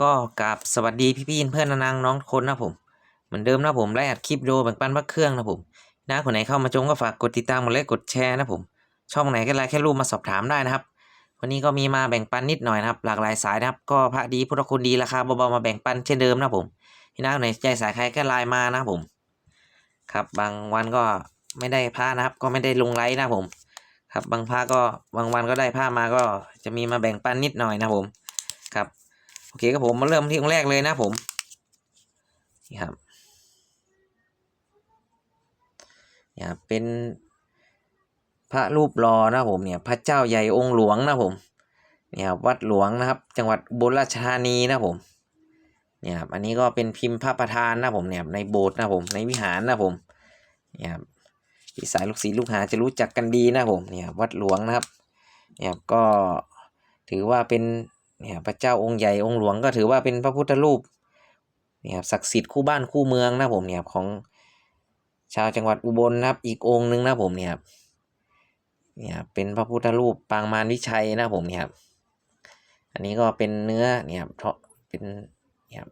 ก็กราบสวัสดีพี่ๆเพื่อนนางน้องคนนะผมเหมือนเดิมนะผมไล่อัดคลิปวิดีโอแบ่งปันพระเครื่องนะผมนะคนไหนเข้ามาชมก็ฝากกดติดตามกดไลค์กดแชร์นะผม ช่องไหนก็ไลค์แค่รูปมาสอบถามได้นะครับ วันนี้ก็มีมาแบ่งปันนิดหน่อยนะครับ หลากหลายสายนะครับ ก็พระดีพุทธคุณดีราคาเบาๆมาแบ่งปันเช่นเดิมนะผมพี่น้าคนไหนใจสายใครก็ไลน์มานะผม ครับบางวันก็ไม่ได้ผ้านะครับ ก็ไม่ได้ลงไลฟ์นะผม ครับบางผ้าก็บางวันก็ได้ผ้ามาก็จะมีมาแบ่งปันนิดหน่อยนะผม ครับ อเคครับผมมาเริ่มที่องค์แรกเลยนะผมนี่ครับเนี่ยครับเป็นพระรูปหล่อนะผมเนี่ยพระเจ้าใหญ่องค์หลวงนะผมเนี่ยครับวัดหลวงนะครับ จังหวัดอุราชธานีนะผมเนี่ยครับอันนี้ก็เป็นพิมพ์พระประธานนะผมเนี่ยในโบสถ์นะผมในวิหารนะผมเนี่ยครับที่สายลูกศิษย์ลูกหาจะรู้จักกันดีนะผมเนี่ยวัดหลวงนะครับเนี่ยครับก็ถือว่าเป็น เนี่ยพระเจ้าองค์ใหญ่องค์หลวงก็ถือว่าเป็นพระพุทธรูปเนี่ยครับศักดิ์สิทธิ์คู่บ้านคู่เมืองนะผมเนี่ยของชาวจังหวัดอุบลนะครับ อีกองค์หนึ่งนะผมเนี่ยครับเนี่ยเป็นพระพุทธรูปปางมารวิชัยนะผมเนี่ยครับอันนี้ก็เป็นเนื้อเนี่ยเพราะเป็นเนี่ย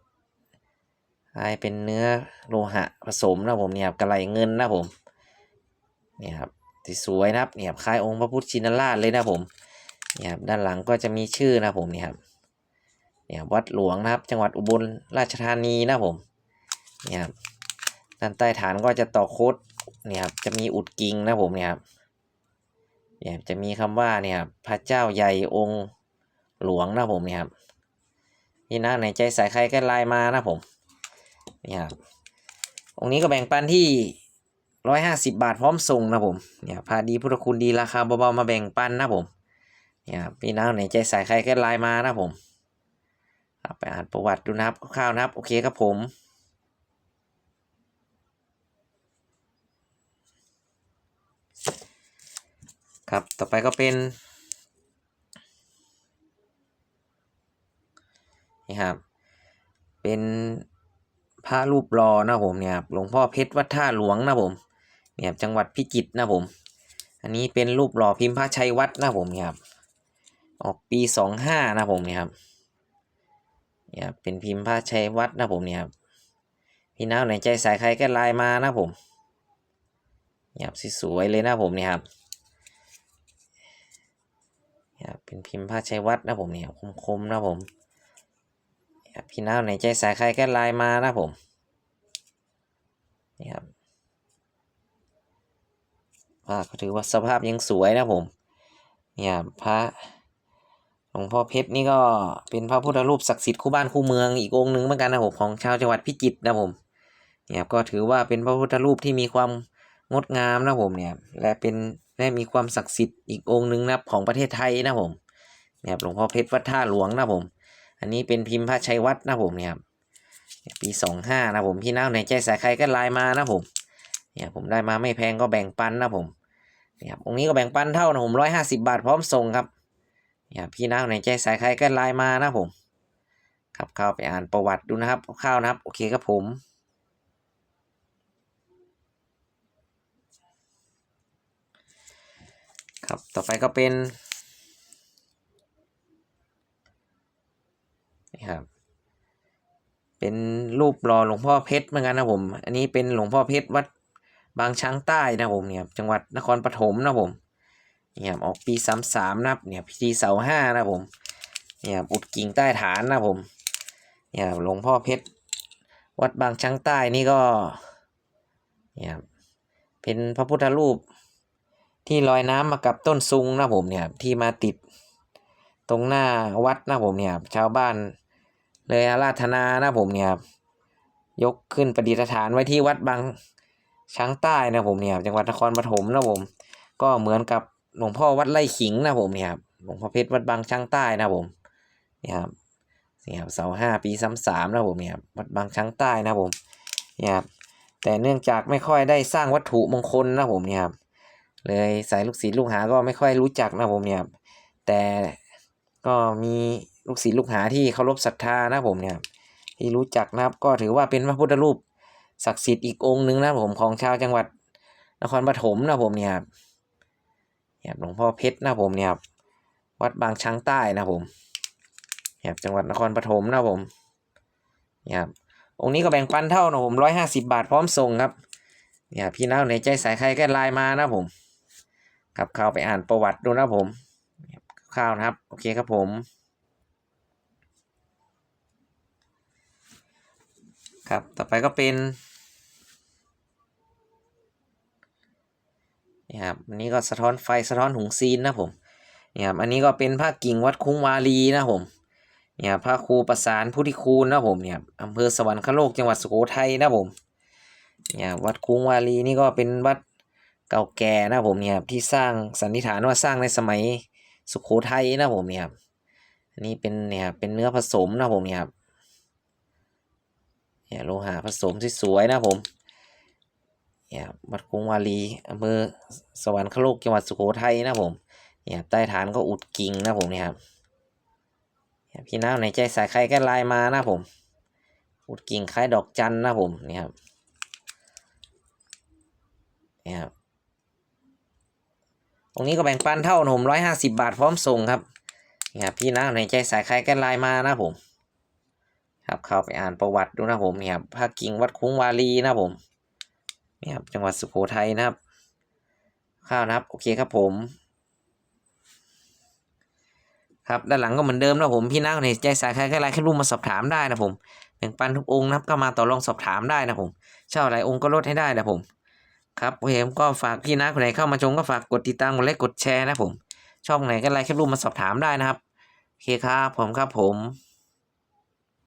คล้ายเป็นเนื้อโลหะผสมนะผมเนี่ยกระไหลเงินนะผมเนี่ยครับที่สวยนะครับเนี่ยครับคล้ายองค์พระพุทธชินราชเลยนะผมเนี่ยครับด้านหลังก็จะมีชื่อนะผมเนี่ยครับเนี่ยวัดหลวงนะครับ จังหวัดอุบลราชธานีนะผมเนี่ยครับด้านใต้ฐานก็จะต่อโคดเนี่ยครับจะมีอุดกิ่งนะผมเนี่ยครับเนี่ยจะมีคำว่าเนี่ยครับพระเจ้าใหญ่องค์หลวงนะผมเนี่ยครับนี่นะในใจสายใครก็ไลน์มานะผมเนี่ยครับองค์นี้ก็แบ่งปันที่ร้อยห้าสิบบาทพร้อมส่งนะผมเนี่ยพาดีพุทธคุณดีราคาเบาๆมาแบ่งปันนะผม เนี่ยครับพี่น้องไหนใจใสายใครก็ไลน์มานะผมครับไปอ่านประวัติดูนะครับคร่าวๆนะครับ โอเคครับผมครับ ต่อไปก็เป็น นี่ครับ เป็นพระรูปหล่อนะผมเนี่ยครับหลวงพ่อเพชรวัดท่าหลวงนะผม เนี่ยจังหวัดพิจิตรนะผม อันนี้เป็นรูปหล่อพิมพ์พระชัยวัดนะผมเนี่ยครับ ออกปีสองห้านะผมเนี่ยครับเนี่ยครับเป็นพิมพ์พระชัยวัดนะผมเนี่ยครับพี่น้าไหนใจสายใครก็ไลน์มานะผมเนี่ยครับสวยเลยนะผมเนี่ยครับเนี่ยครับเป็นพิมพ์พระชัยวัดนะผมเนี่ยคมๆนะผมเนี่ยพี่น้าไหนใจสายใครก็ไลน์มานะผมเนี่ยครับว่าก็ถือว่าสภาพยังสวยนะผมเนี่ยพระ หลวงพ่อเพชรนี่ก็เป็นพระพุทธรูปศักดิ์สิทธิ์คู่บ้านคู่เมืองอีกองค์หนึ่งเหมือนกันนะผมของชาวจังหวัดพิจิตรนะผมเนี่ยก็ถือว่าเป็นพระพุทธรูปที่มีความงดงามนะผมเนี่ยและเป็นและมีความศักดิ์สิทธิ์อีกองค์หนึ่งนะของประเทศไทยนะผมเนี่ยหลวงพ่อเพชรวัดท่าหลวงนะผม อันนี้เป็นพิมพ์พระชัยวัดนะผมเนี่ยปีสองห้านะผมพี่น้าในใจสายใครก็ไลน์มานะผมเนี่ยผมได้มาไม่แพงก็แบ่งปันนะผมเนี่ยครับองค์นี้ก็แบ่งปันเท่านะผมร้อยห้าสิบาทพร้อมส่งครับ เนี่ยพี่น้าในใจสายใครก็ไลน์มานะผมครับเข้าไปอ่านประวัติดูนะครับคร่าวนะครับ โอเคครับผมครับต่อไปก็เป็นนี่ครับเป็นรูปหล่อหลวงพ่อเพชรเหมือนกันนะผม อันนี้เป็นหลวงพ่อเพชรวัดบางช้างใต้นะผมเนี่ยจังหวัดนครปฐมนะผม เนี่ยออกปีสามสามนะครับเนี่ยพิธีเสาห้านะผมเนี่ยอุดกิ่งใต้ฐานนะผมเนี่ยหลวงพ่อเพชรวัดบางช้างใต้นี่ก็เนี่ยเป็นพระพุทธรูปที่ลอยน้ำมากับต้นซุงนะผมเนี่ยที่มาติดตรงหน้าวัดนะผมเนี่ยชาวบ้านเลยอาราธนานะผมเนี่ยยกขึ้นประดิษฐานไว้ที่วัดบางช้างใต้นะผมเนี่ยจังหวัดนครปฐมนะผมก็เหมือนกับ หลวงพ่อวัดไร่ขิงนะผมเนี่ยครับหลวงพ่อเพชรวัดบางช้างใต้นะผมเนี่ยครับเนี่ยครับเสาห้าปีซ้ำสามนะผมเนี่ยครับวัดบางช้างใต้นะผมเนี่ยครับแต่เนื่องจากไม่ค่อยได้สร้างวัตถุมงคลนะผมเนี่ยครับเลยสายลูกศิษย์ลูกหาก็ไม่ค่อยรู้จักนะผมเนี่ยครับแต่ก็มีลูกศิษย์ลูกหาที่เคารพศรัทธานะผมเนี่ยที่รู้จักนะครับก็ถือว่าเป็นพระพุทธรูปศักดิ์สิทธิ์อีกองค์หนึ่งนะผมของชาวจังหวัดนครปฐมนะผมเนี่ยครับ เนี่ยหลวงพ่อเพชรนะผมเนี่ยครับวัดบางช้างใต้นะผมครับจังหวัดนครปฐมนะผมนี่ครับองค์นี้ก็แบ่งปันเท่านะผมร้อยห้าสิบาทพร้อมส่งครับนี่ครับพี่น้าในใจสายใครก็ไลน์มานะผมครับเข้าไปอ่านประวัติดูนะผมนี่าวนะครับ โอเคครับผมครับ ต่อไปก็เป็น นี่ครับอันนี้ก็สะท้อนไฟสะท้อนหุงซีนนะผมนี่ครับอันนี้ก็เป็นผ้ากิ่งวัดคุ้งวาลีนะผมเนี่ยพระครูประสานพุทธิคูณนะผมเนี่ยอำเภอสวรรคโลกจังหวัดสุโขทัยนะผมเนี่ยวัดคุ้งวาลีนี่ก็เป็นวัดเก่าแก่นะผมเนี่ยครับที่สร้างสันนิษฐานว่าสร้างในสมัยสุโขทัยนะผมเนี่ยอันนี้เป็นเนี่ยเป็นเนื้อผสมนะผมเนี่ยครับเนี่ยโลหะผสมสวยๆนะผม เนี่ยวัดกรุงวาลีอำเภอสวรรคโลกจังหวัดสุโขทัยนะผมเนี่ยใต้ฐานก็อุดกิ่งนะผมเนี่ยครับพี่น้าในใจสายใครก็ไลน์มานะผม อุดกิ่งคล้ายดอกจันนะผมเนี่ยครับเนี่ยครับตรงนี้ก็แบ่งปันเท่านะผมร้อยห้าสิบาทพร้อมส่งครับเนี่ยพี่น้าในใจสายใครก็ไลน์มานะผม ครับเข้าไปอ่านประวัติดูนะผมเนี่ยครับพระกิ่งวัดคุ้งวาลีนะผม นี่ครับจังหวัดสุโขทัยนะครับ ข้าวนะครับ โอเคครับผม ครับด้านหลังก็เหมือนเดิมนะผมพี่นักในใจสายใครก็ไลน์แค่รูปมาสอบถามได้นะผมแบ่งปันทุกองค์นะครับก็มาต่อรองสอบถามได้นะผมเช่าหลายองค์ก็ลดให้ได้นะผมครับโอเคผมก็ฝากพี่นักคนไหนเข้ามาชมก็ฝากกดติดตามกดไลค์กดแชร์นะผมช่องไหนก็ไลน์แค่รูปมาสอบถามได้นะครับโอเคครับผมครับผม